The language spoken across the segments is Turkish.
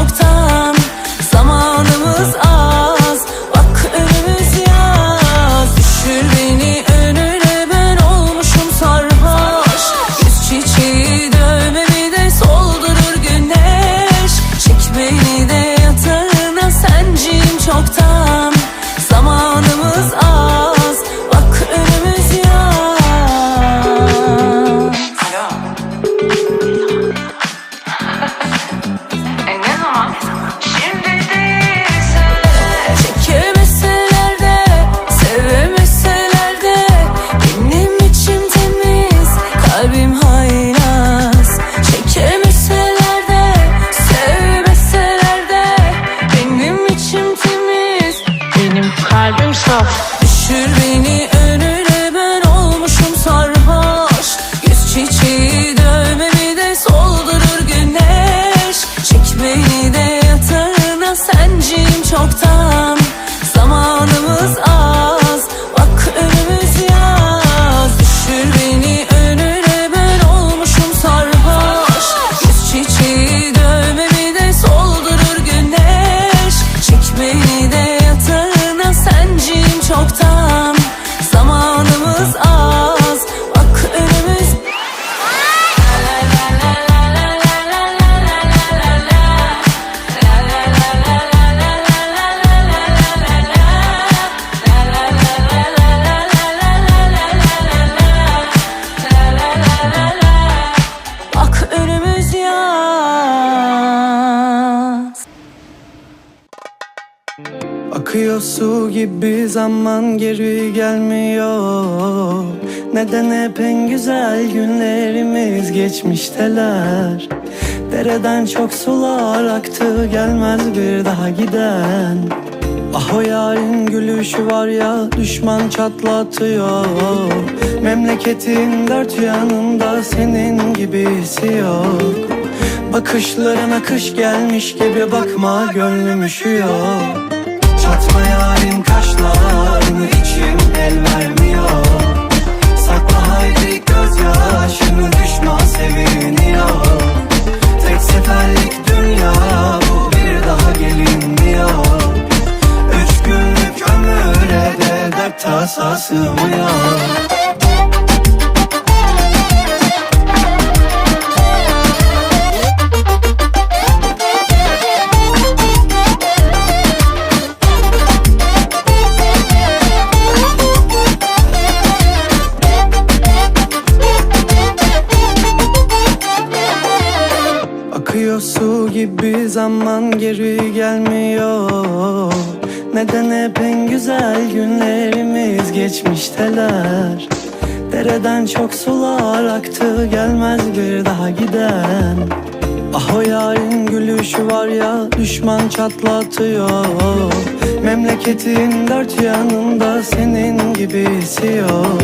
çoktan Akıyor su gibi zaman geri gelmiyor. Neden hep en güzel günlerimiz geçmişteler? Dereden çok sular aktı gelmez bir daha giden. Ah o yarın gülüşü var ya düşman çatlatıyor. Memleketin dört yanında senin gibisi yok. Bakışlarına kış gelmiş gibi bakma gönlüm üşüyor Çatma yarın kaşlarını içim el vermiyor. Sakla haydi gözyaşını düşman seviniyor. Tek seferlik dünya bu bir daha gelinmiyor. Üç günlük ömüre de dert tasa sığmıyor Akıyor su gibi zaman geri gelmiyor. Neden hep en güzel günlerimiz geçmişteler? Dereden çok sular aktı gelmez bir daha giden. Ah o yarın gülüşü var ya düşman çatlatıyor. Memleketin dört yanında senin gibisi yok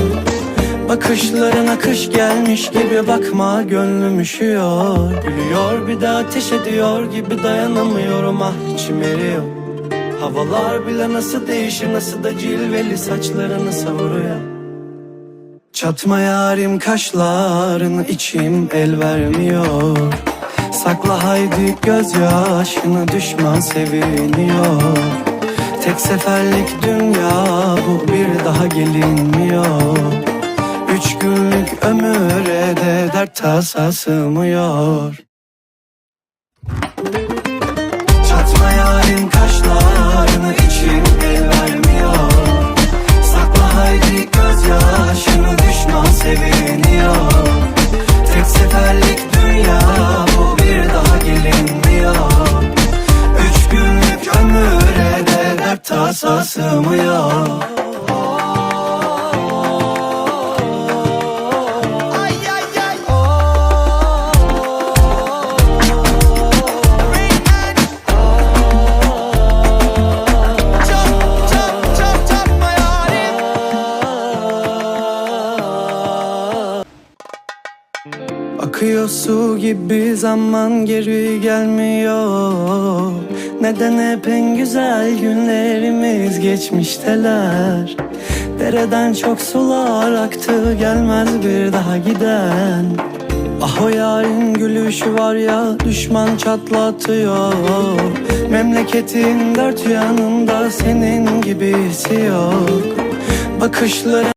Bakışlarına kış gelmiş gibi bakma gönlüm üşüyor. Gülüyor bir de ateş ediyor gibi dayanamıyorum. Ah içim eriyor. Havalar bile nasıl değişir nasıl da cilveli saçlarını savuruyor. Çatma yarim kaşlarını içim el vermiyor. Sakla haydi gözyaşını düşman seviniyor. Tek seferlik dünya bu bir daha gelinmiyor ömüre de dert tasa sığmıyor. Çatma yarın kaşlarını içim el vermiyor. Sakla haydi gözyaşını düşman seviniyor. Tek seferlik dünya bu bir daha gelinmiyor. Üç günlük ömüre de dert tasa sığmıyor su gibi zaman geri gelmiyor. Neden hep en güzel günlerimiz geçmişteler? Dereden çok sular aktı gelmez bir daha giden. Ah o yarın gülüşü var ya düşman çatlatıyor. Memleketin dört yanında senin gibisi yok. Bakışları